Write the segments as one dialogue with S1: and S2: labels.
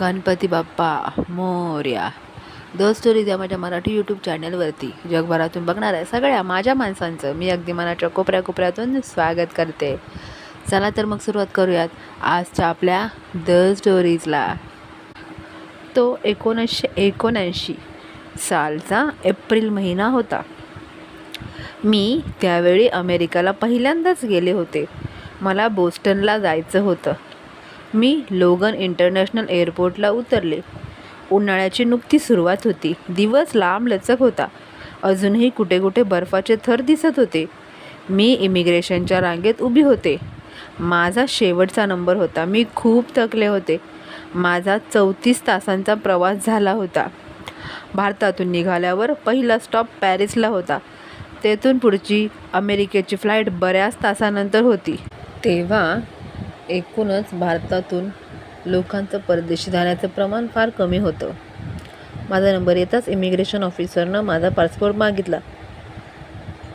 S1: Ganpati Bappa Morya. The story द्या माझ्या Marathi YouTube चॅनलवरती जगभरातून बघणाऱ्या सगळ्या माझ्या माणसांचं. मी अगदी मनाच्या कोपऱ्या कोपऱ्यातून स्वागत करते. चला तर मग सुरुवात करूयात आजच्या आपल्या द स्टोरीजला तो एकोणीसशे एकोणऐंशी सालचा एप्रिल महिना होता. मी त्यावेळी अमेरिकाला पहिल्यांदाच गेले होते. मला बोस्टनला जायचं होतं. मी लोगन इंटरनॅशनल एअरपोर्टला उतरले. उन्हाळ्याची नुकती सुरुवात होती. दिवस लांब लचक होता. अजूनही कुठे कुठे बर्फाचे थर दिसत होते. मी इमिग्रेशनच्या रांगेत उभी होते. माझा शेवटचा नंबर होता. मी खूप थकले होते. माझा चौतीस तासांचा प्रवास झाला होता. भारतातून निघाल्यावर पहिला स्टॉप पॅरिसला होता. तेथून पुढची अमेरिकेची फ्लाईट बऱ्याच तासानंतर होती. तेव्हा एकूणच भारतातून लोकांचं परदेशी जाण्याचं प्रमाण फार कमी होतं. माझा नंबर येताच इमिग्रेशन ऑफिसरनं माझा पासपोर्ट मागितला.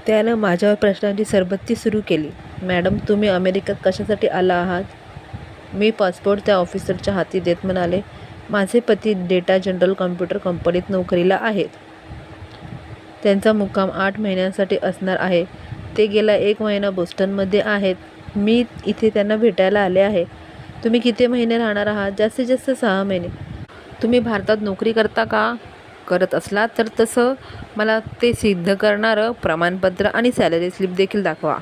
S1: त्यानं माझ्यावर प्रश्नांची सरबत्ती सुरू केली. मॅडम तुम्ही अमेरिकेत कशासाठी आला आहात? मी पासपोर्ट त्या ऑफिसरच्या हाती देत म्हणाले माझे पती डेटा जनरल कॉम्प्युटर कंपनीत नोकरीला आहेत. त्यांचा मुक्काम आठ महिन्यांसाठी असणार आहे. ते गेला एक महिना बोस्टनमध्ये आहेत. मी इथे त्यांना भेटायला आले आहे. तुम्ही किती महिने राहणार आहात? जास्तीत जास्त सहा महिने. तुम्ही भारतात नोकरी करता का? करत असला तर तसं मला ते सिद्ध करणारं प्रमाणपत्र आणि सॅलरी स्लिप देखील दाखवा.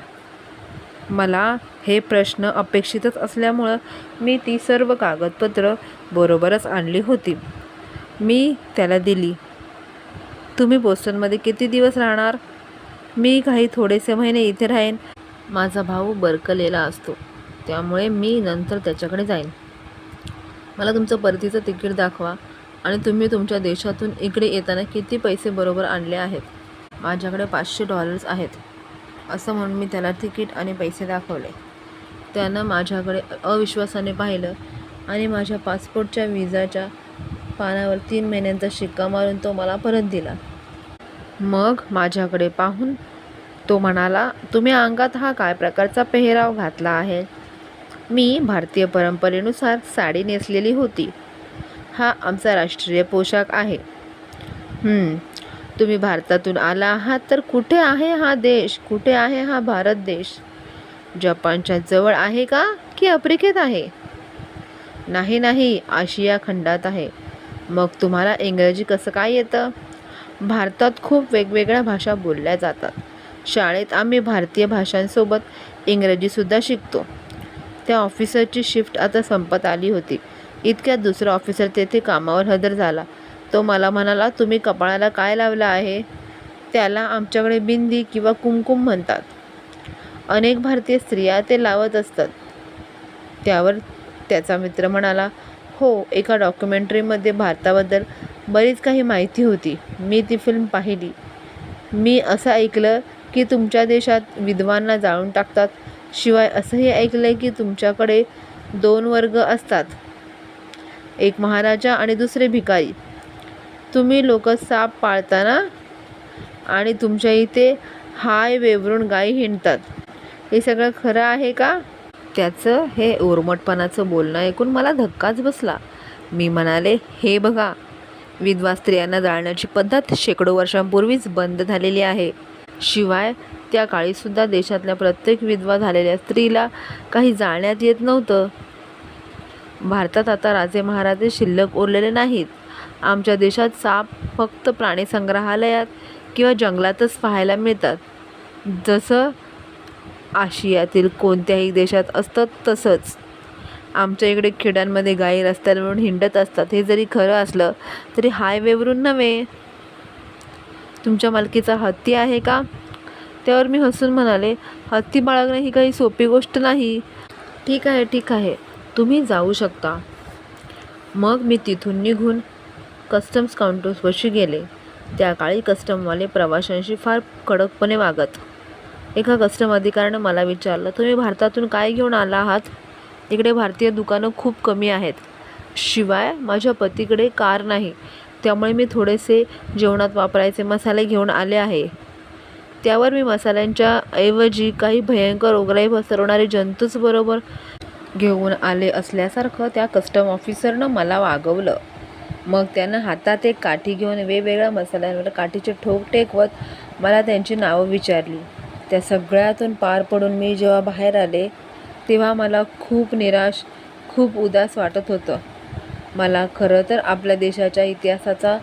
S1: मला हे प्रश्न अपेक्षितच असल्यामुळं मी ती सर्व कागदपत्र बरोबरच आणली होती. मी त्याला दिली. तुम्ही बोस्टनमध्ये किती दिवस राहणार? मी काही थोडेसे महिने इथे राहीन. माझा भाऊ बरकलेला असतो. त्यामुळे मी नंतर त्याच्याकडे जाईन. मला तुमचं परतीचं तिकीट दाखवा आणि तुम्ही तुमच्या देशातून इकडे येताना किती पैसे बरोबर आणले आहेत? माझ्याकडे पाचशे डॉलर्स आहेत. असं म्हणून मी त्याला तिकीट आणि पैसे दाखवले. त्यानं माझ्याकडे अविश्वासाने पाहिलं आणि माझ्या पासपोर्टच्या विजाच्या पानावर तीन महिन्यांचा शिक्का मारून तो मला परत दिला. मग माझ्याकडे पाहून तो म्हणाला तुम्ही अंगात हा काय प्रकारचा पेहराव घातला आहे? मी भारतीय परंपरेनुसार साडी नेसलेली होती. हा आमचा राष्ट्रीय पोशाख आहे. तुम्ही भारतातून आला आहात तर कुठे आहे हा देश? कुठे आहे हा भारत देश? जपानच्या जवळ आहे का की आफ्रिकेत आहे? नाही नाही आशिया खंडात आहे. मग तुम्हाला इंग्रजी कसं काय येतं? भारतात खूप वेगवेगळ्या भाषा बोलल्या जातात. शाळेत आम्ही भारतीय भाषांसोबत इंग्रजीसुद्धा शिकतो. त्या ऑफिसरची शिफ्ट आता संपत आली होती. इतक्यात दुसरा ऑफिसर तेथे कामावर हजर झाला. तो मला म्हणाला तुम्ही कपाळाला काय लावलं आहे? त्याला आमच्याकडे बिंदी किंवा कुमकुम म्हणतात. अनेक भारतीय स्त्रिया ते लावत असतात. त्यावर त्याचा मित्र म्हणाला हो एका डॉक्युमेंटरीमध्ये भारताबद्दल बरीच काही माहिती होती. मी ती फिल्म पाहिली. मी असं ऐकलं की तुमच्या देशात विधवांना जाळून टाकतात. शिवाय असंही ऐकलं आहे की तुमच्याकडे दोन वर्ग असतात. एक महाराजा आणि दुसरे भिकारी. तुम्ही लोक साप पाळताना आणि तुमच्या इथे हाय वेवरून गायी हिंडतात. हे सगळं खरं आहे का? त्याचं हे ओरमटपणाचं बोलणं ऐकून मला धक्काच बसला. मी म्हणाले हे बघा विधवा स्त्रियांना जाळण्याची पद्धत शेकडो वर्षांपूर्वीच बंद झालेली आहे. शिवाय त्या काळीसुद्धा देशातल्या प्रत्येक विधवा झालेल्या स्त्रीला काही जाळण्यात येत नव्हतं. भारतात आता राजे महाराजे शिल्लक उरलेले नाहीत. आमच्या देशात साप फक्त प्राणीसंग्रहालयात किंवा जंगलातच पाहायला मिळतात. जसं आशियातील कोणत्याही देशात असतं तसंच. आमच्या इकडे खेड्यांमध्ये गायी रस्त्यावरून हिंडत असतात. हे जरी खरं असलं तरी हायवेवरून नव्हे. तुमच्या मालकीचा हत्ती आहे का? त्यावर मी हसून म्हणाले हत्ती बाळगणं ही काही सोपी गोष्ट नाही. ठीक आहे ठीक आहे. तुम्ही जाऊ शकता. मग मी तिथून निघून कस्टम्स काउंटर्सपाशी गेले. त्या काळी कस्टमवाले प्रवाशांशी फार कडकपणे वागत. एका कस्टम अधिकाऱ्यानं मला विचारलं तुम्ही भारतातून काय घेऊन आला आहात? इकडे भारतीय दुकानं खूप कमी आहेत. शिवाय माझ्या पतीकडे कार नाही. त्यामुळे मी थोडेसे जेवणात वापरायचे मसाले घेऊन आले आहे. त्यावर मी मसाल्यांच्या ऐवजी काही भयंकर ओगराई पसरवणारे जंतूच बरोबर घेऊन आले असल्यासारखं त्या कस्टम ऑफिसरनं मला वागवलं. मग त्यानं हातात एक काठी घेऊन वेगवेगळ्या मसाल्यांवर काठीचे ठोक टेकवत मला त्यांची नावं विचारली. त्या सगळ्यातून पार पडून मी जेव्हा बाहेर आले तेव्हा मला खूप निराश खूप उदास वाटत होतं. मला खरं तर आपल्या देशाच्या इतिहासाचा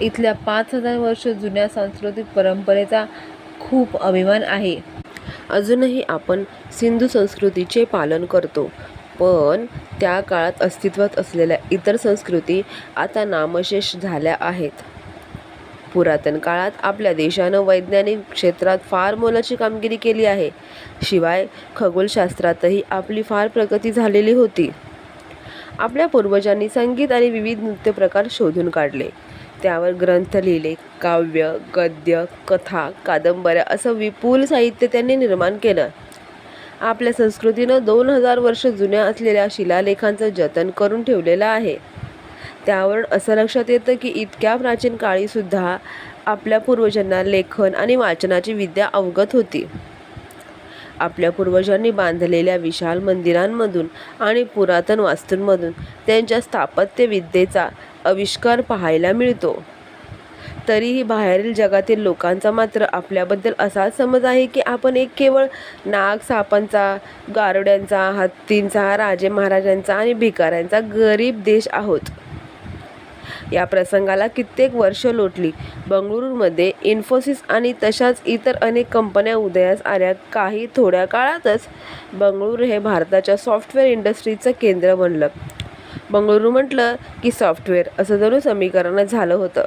S1: इथल्या पाच हजार वर्ष जुन्या सांस्कृतिक परंपरेचा खूप अभिमान आहे. अजूनही आपण सिंधू संस्कृतीचे पालन करतो पण त्या काळात अस्तित्वात असलेल्या इतर संस्कृती आता नामशेष झाल्या आहेत. पुरातन काळात आपल्या देशानं वैज्ञानिक क्षेत्रात फार मोलाची कामगिरी केली आहे. शिवाय खगोलशास्त्रातही आपली फार प्रगती झालेली होती. आपल्या पूर्वजांनी संगीत आणि विविध नृत्य प्रकार शोधून काढले. त्यावर ग्रंथ लिहिले काव्य गद्य कथा कादंबऱ्या असं विपुल साहित्य त्यांनी निर्माण केलं. आपल्या संस्कृतीनं दोन हजार वर्ष जुन्या असलेल्या शिलालेखांचं जतन करून ठेवलेलं आहे. त्यावरून असं लक्षात येतं की इतक्या प्राचीन काळीसुद्धा आपल्या पूर्वजांना लेखन आणि वाचनाची विद्या अवगत होती. आपल्या पूर्वजांनी बांधलेल्या विशाल मंदिरांमधून आणि पुरातन वास्तूंमधून त्यांच्या स्थापत्यविद्येचा आविष्कार पाहायला मिळतो. तरीही बाहेरील जगातील लोकांचा मात्र आपल्याबद्दल असाच समज आहे की आपण एक केवळ नाग सापांचा गारुड्यांचा हत्तींचा राजे महाराजांचा आणि भिकाऱ्यांचा गरीब देश आहोत. या प्रसंगाला कित्येक वर्ष लोटली. बंगळुरूमध्ये इन्फोसिस आणि तशाच इतर अनेक कंपन्या उदयास आल्या. काही थोड्या काळातच बंगळुरू हे भारताच्या सॉफ्टवेअर इंडस्ट्रीचं केंद्र बनलं. बंगळुरू म्हटलं की सॉफ्टवेअर असं जणू समीकरण झालं होतं.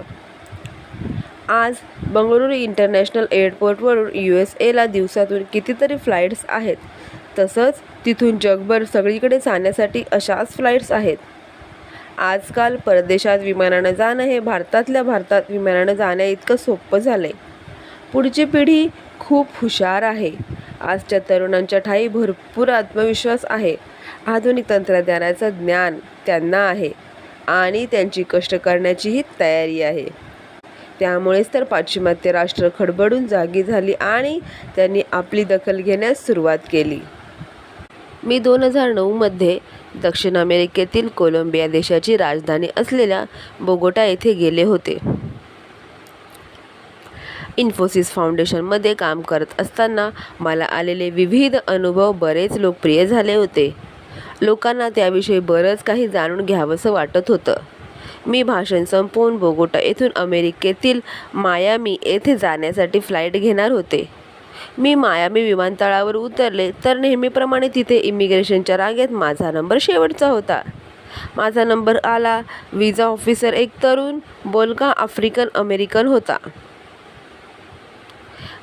S1: आज बंगळुरू इंटरनॅशनल एअरपोर्टवरून यू एस एला दिवसातून कितीतरी फ्लाईट्स आहेत. तसंच तिथून जगभर सगळीकडे जाण्यासाठी अशाच फ्लाईट्स आहेत. आजकाल परदेशात विमानानं जाणं हे भारतातल्या भारतात विमानानं जाण्या इतकं सोपं झालं आहे पुढची पिढी खूप हुशार आहे. आजच्या तरुणांच्या ठाई भरपूर आत्मविश्वास आहे. आधुनिक तंत्रज्ञानाचं ज्ञान त्यांना आहे आणि त्यांची कष्ट करण्याचीही तयारी आहे. त्यामुळेच तर पाश्चिमात्य राष्ट्र खडबडून जागी झाली आणि त्यांनी आपली दखल घेण्यास सुरुवात केली. मी दोन हजार नऊमध्ये दक्षिण अमेरिकेतील कोलंबिया देशाची राजधानी असलेल्या बोगोटा येथे गेले होते. इन्फोसिस फाउंडेशनमध्ये काम करत असताना मला आलेले विविध अनुभव बरेच लोकप्रिय झाले होते. लोकांना त्याविषयी बरंच काही जाणून घ्यावंसं वाटत होतं. मी भाषण संपवून बोगोटा येथून अमेरिकेतील मायामी येथे जाण्यासाठी फ्लाईट घेणार होते. मी मायामी विमानतळावर उतरले तर नेहमीप्रमाणे तिथे इमिग्रेशनच्या रांगेत माझा नंबर शेवटचा होता. माझा नंबर आला. विजा ऑफिसर एक तरुण बोलका आफ्रिकन अमेरिकन होता.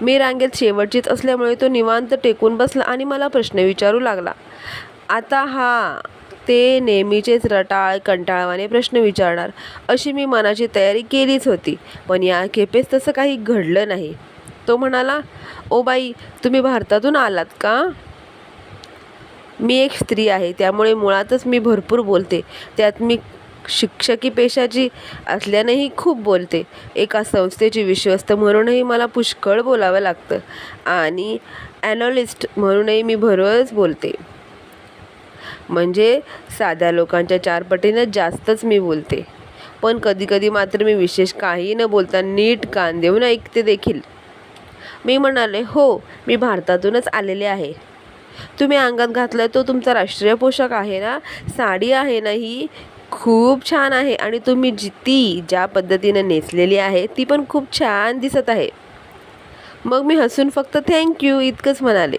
S1: मी रांगेत शेवटचीच असल्यामुळे तो निवांत टेकून बसला आणि मला प्रश्न विचारू लागला. आता हा ते नेहमीचेच रटाळ कंटाळवाने प्रश्न विचारणार अशी मी मनाची तयारी केलीच होती. पण या खेपेस तसं काही घडलं नाही. तो म्हणाला ओ बाई तुम्ही भारतातून आलात का? मी एक स्त्री आहे त्यामुळे मुळातच मी भरपूर बोलते. त्यात मी शिक्षकी पेशाची असल्यानेही खूप बोलते. एका संस्थेची विश्वस्त म्हणूनही मला पुष्कळ बोलावं लागतं आणि ॲनॉलिस्ट म्हणूनही मी भरच बोलते. म्हणजे साध्या लोकांच्या चार पटीनं जास्तच मी बोलते. पण कधीकधी मात्र मी विशेष काही न बोलता नीट कान देऊन ऐकते देखील. मी म्हणाले हो मी भारतातूनच आलेले आहे. तुम्ही अंगात घातलाय तो तुमचा राष्ट्रीय पोशाख आहे ना? साडी आहे ना ही? खूप छान आहे आणि तुम्ही जी ती ज्या पद्धतीनं नेसलेली आहे ती पण खूप छान दिसत आहे. मग मी हसून फक्त थँक्यू इतकंच म्हणाले.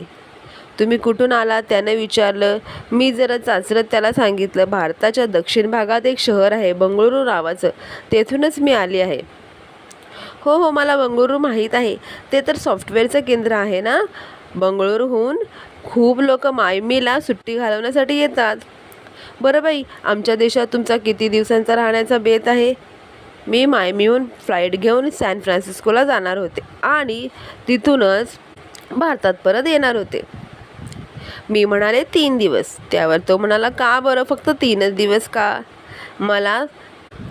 S1: तुम्ही कुठून आला त्यानं विचारलं. मी जरा चाचरत त्याला सांगितलं भारताच्या दक्षिण भागात एक शहर आहे बंगळुरू नावाचं. तेथूनच मी आली आहे. हो हो मला बंगळुरू माहीत आहे. ते तर सॉफ्टवेअरचं केंद्र आहे ना? बंगळुरूहून खूप लोक मायमीला सुट्टी घालवण्यासाठी येतात. बरं बाई आमच्या देशात तुमचा किती दिवसांचा राहण्याचा बेत आहे? मी मायमीहून फ्लाईट घेऊन सॅन फ्रान्सिस्कोला जाणार होते आणि तिथूनच भारतात परत येणार होते. मी म्हणाले तीन दिवस. त्यावर तो म्हणाला का बरं? फक्त तीनच दिवस का? मला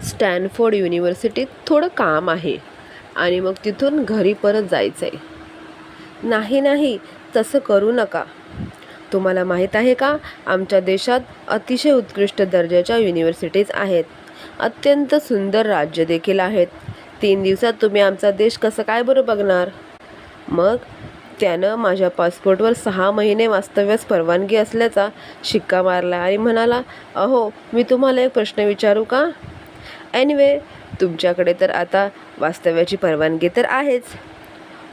S1: स्टॅनफोर्ड युनिव्हर्सिटीत थोडं काम आहे. आणि मग तिथून घरी परत जायचं आहे नाही नाही तसं करू नका.
S2: तुम्हाला माहीत आहे का आमच्या देशात अतिशय उत्कृष्ट दर्जाच्या युनिव्हर्सिटीज आहेत. अत्यंत सुंदर राज्य देखील आहेत. तीन दिवसात तुम्ही आमचा देश कसं काय बरं बघणार? मग त्यानं माझ्या पासपोर्टवर सहा महिने वास्तव्यास परवानगी असल्याचा शिक्का मारला आणि म्हणाला अहो मी तुम्हाला एक प्रश्न विचारू का? एनिवे तुमच्याकडे तर आता वास्तव्याची परवानगी तर आहेच.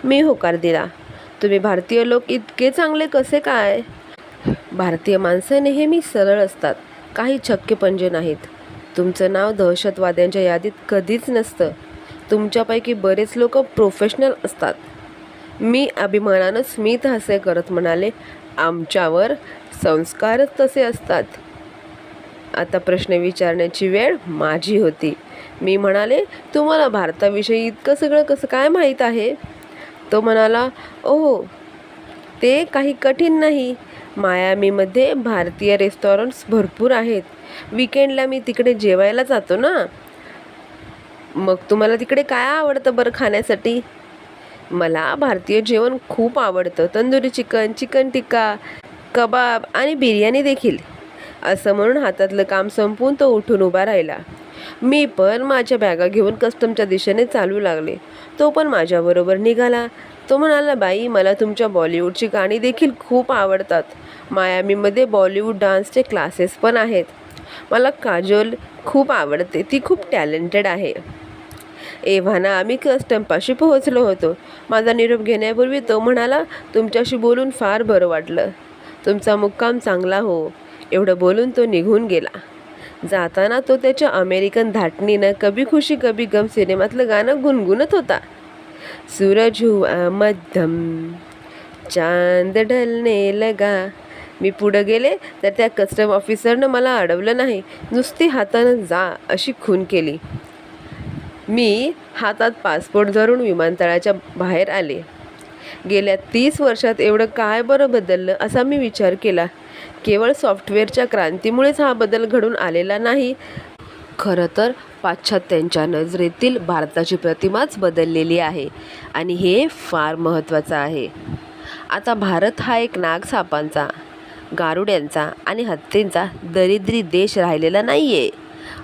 S2: मी होकार दिला. तुम्ही भारतीय लोक इतके चांगले कसे काय? भारतीय माणसं नेहमी सरळ असतात. काही छक्के पंजे नाहीत. तुमचं नाव दहशतवाद्यांच्या यादीत कधीच नसतं. तुमच्यापैकी बरेच लोक प्रोफेशनल असतात. मी अभिमानानं स्मित हास्य करत म्हणाले आमच्यावर संस्कारच तसे असतात. आता प्रश्न विचारण्याची वेळ माझी होती. मी म्हणाले तुम्हाला भारताविषयी इतकं सगळं कसं काय माहीत आहे? तो म्हणाला ओहो ते काही कठीण नाही. मायामीमध्ये भारतीय रेस्टॉरंट्स भरपूर आहेत. विकेंडला मी तिकडे जेवायला जातो ना. मग तुम्हाला तिकडे काय आवडतं बरं खाण्यासाठी? मला भारतीय जेवण खूप आवडतं. तंदुरी चिकन चिकन टिक्का कबाब आणि बिर्याणी देखील. असं म्हणून हातातलं काम संपवून तो उठून उभा राहिला. मी पण माझ्या बॅगा घेऊन कस्टमच्या दिशेने चालू लागले. तो पण माझ्याबरोबर निघाला. तो म्हणाला बाई मला तुमच्या बॉलिवूडची गाणी देखील खूप आवडतात. मायामीमध्ये बॉलिवूड डान्सचे क्लासेस पण आहेत. मला काजोल खूप आवडते. ती खूप टॅलेंटेड आहे. एव्हाना आम्ही कस्टमपाशी पोहोचलो होतो. माझा निरोप घेण्यापूर्वी तो म्हणाला तुमच्याशी बोलून फार बरं वाटलं. तुमचा मुक्काम चांगला हो. एवढं बोलून तो निघून गेला. जाताना तो त्याच्या अमेरिकन धाटणीनं कभी खुशी कभी गम सिनेमातलं गाणं गुणगुणत होता. सूरज हुआ मध्यम चांद ढलने लगा. मी पुढं गेले तर त्या कस्टम ऑफिसरनं मला अडवलं नाही. नुसती हातानं जा अशी खून केली. मी हातात पासपोर्ट धरून विमानतळाच्या बाहेर आले. गेल्या तीस वर्षात एवढं काय बरं बदललं असा मी विचार केला. केवळ सॉफ्टवेअरच्या क्रांतीमुळेच हा बदल घडून आलेला नाही. खरं तर पाश्चात्यांच्या नजरेतील भारताची प्रतिमाच बदललेली आहे आणि हे फार महत्त्वाचं आहे. आता भारत हा एक नागसापांचा गारुड्यांचा आणि हत्तींचा दरिद्री देश राहिलेला नाही आहे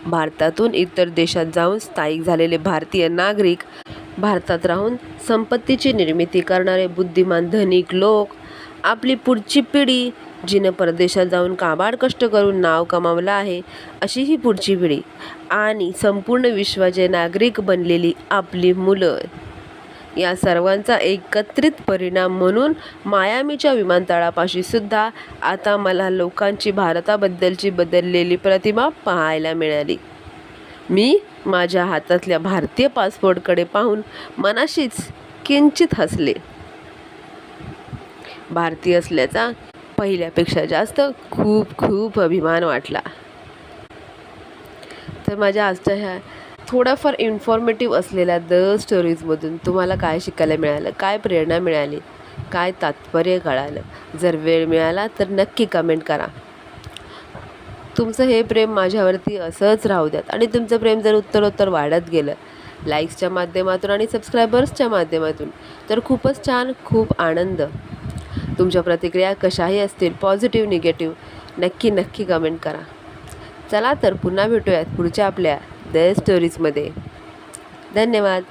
S2: भारतातून इतर देशात जाऊन स्थायिक झालेले भारतीय नागरिक भारतात राहून संपत्तीची निर्मिती करणारे बुद्धिमान धनिक लोक आपली पुढची पिढी जिनं परदेशात जाऊन काबाड कष्ट करून नाव कमावलं आहे अशी ही पुढची पिढी आणि संपूर्ण विश्वाचे नागरिक बनलेली आपली मुलं. या सर्वांचा एकत्रित परिणाम म्हणून मायामीच्या विमानतळापाशी सुद्धा आता मला लोकांची भारताबद्दलची बदललेली प्रतिमा पाहायला मिळाली. मी माझ्या हातातल्या भारतीय पासपोर्टकडे पाहून मनाशीच किंचित हसले. भारतीय असल्याचा पहिल्यापेक्षा जास्त खूप खूप अभिमान वाटला. तर माझ्या आजच्या ह्या थोड्याफार इन्फॉर्मेटिव्ह असलेल्या द स्टोरीजमधून तुम्हाला काय शिकायला मिळालं? काय प्रेरणा मिळाली? काय तात्पर्य कळालं? जर वेळ मिळाला तर नक्की कमेंट करा. तुमचं हे प्रेम माझ्यावरती असंच राहू द्यात आणि तुमचं प्रेम जर उत्तरोत्तर वाढत गेलं लाईक्सच्या माध्यमातून आणि सबस्क्रायबर्सच्या माध्यमातून तर खूपच छान खूप आनंद. तुमच्या प्रतिक्रिया कशाही असतील पॉझिटिव्ह निगेटिव्ह नक्की नक्की कमेंट करा. चला तर पुन्हा भेटूयात पुढच्या आपल्या द स्टोरीजमध्ये धन्यवाद.